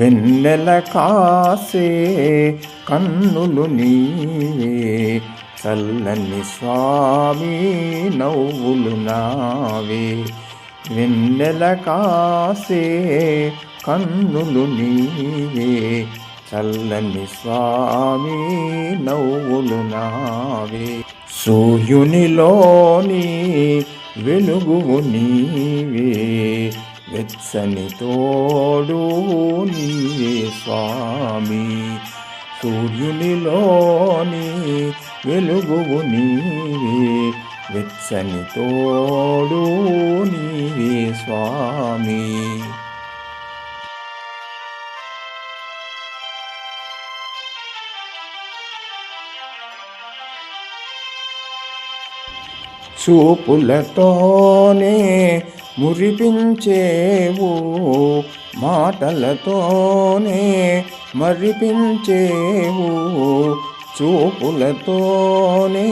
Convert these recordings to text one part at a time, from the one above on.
వెన్నెల కాసే కన్నులు నీవే చల్లని స్వామి నవ్వులు నావే. వెన్నెల కాసే కన్నులు నీవే చల్లని స్వామి నవ్వులు నావే. సూర్యునిలోని వెలుగువు నీవే వెచ్చని తోడు నీవే స్వామి. సూర్యునిలోని వెలుగువు నీవే. వెచ్చని తోడు నీవే స్వామి. చూపులతోనే మురిపించేవు మాటలతోనే మరిపించేవు చూపులతోనే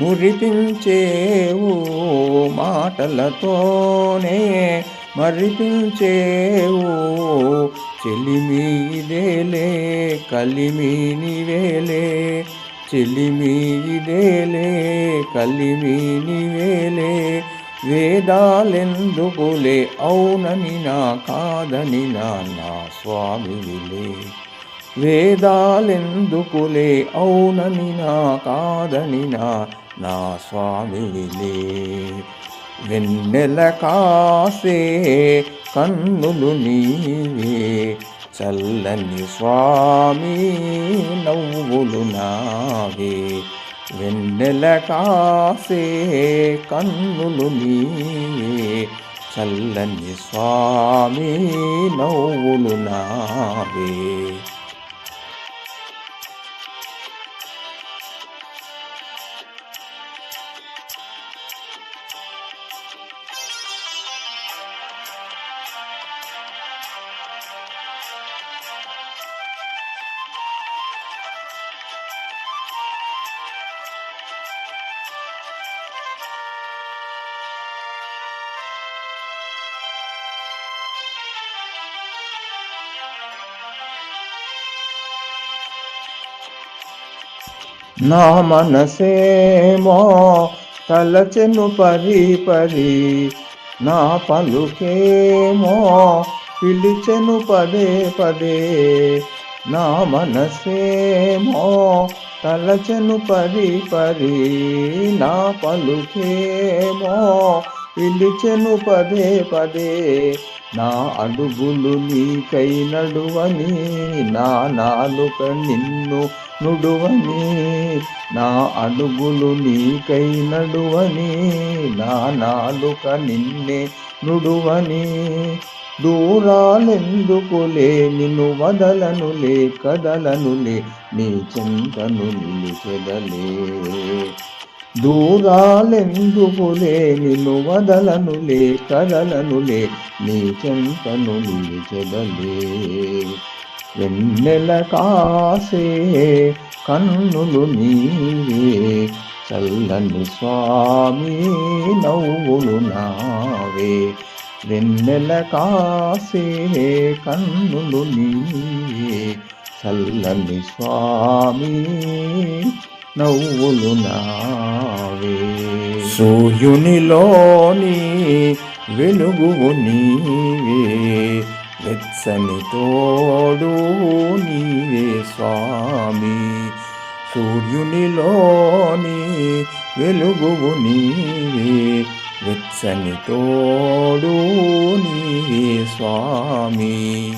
మురిపించేవు మాటలతోనే మరిపించేవు చెలిమీదేలే కలిమి నివేలే చెలిమి ఇదేలే కలిమి వేదాలెందుకులే? అవునని నా కాదని నా నా స్వామివిలే. వేదాలెందుకులే? అవునని నా కాదని నా నా స్వామివిలే. వెన్నెల కాసే కన్నులు నీవే. చల్లని స్వామి నవ్వులు నావే. వెన్నెల కాసే కన్నులు నీవే చల్లని స్వామి నవ్వులు నావే. నా మనసేమో తలచెను పరి పరి నా పలుకేమో పిలిచెను పదే పదే. నా మనసేమో తలచెను పరి పరి నా పలుకేమో పిలిచెను పదే పదే. నా అడుగులు నీకై నడువని నా నాలుక నిన్ను నుడువని నా అడుగులు నీకై నడువని నా నాలుక నిన్నే నుడువని. దూరాలెందుకులే నిన్ను వదలనులే కదలనులే నీ చింతను నిలిచెదలే దూరాలెందుకులే నిన్ను వదలనులే కదలనులే నీ చెంతను నిలిచెదలే వెన్నెల కాసే కన్నులు నీవే చల్లని స్వామి నవ్వులు నావే. వెన్నెల కాసే కన్నులు నీవే చల్లని స్వామి నవ్వులు నా సూర్యునిలోని వెలుగువు నీవే వెచ్చని తోడు నీవే స్వామి. సూర్యునిలోని వెలుగువు నీవే వెచ్చని తోడు నీవే స్వామి.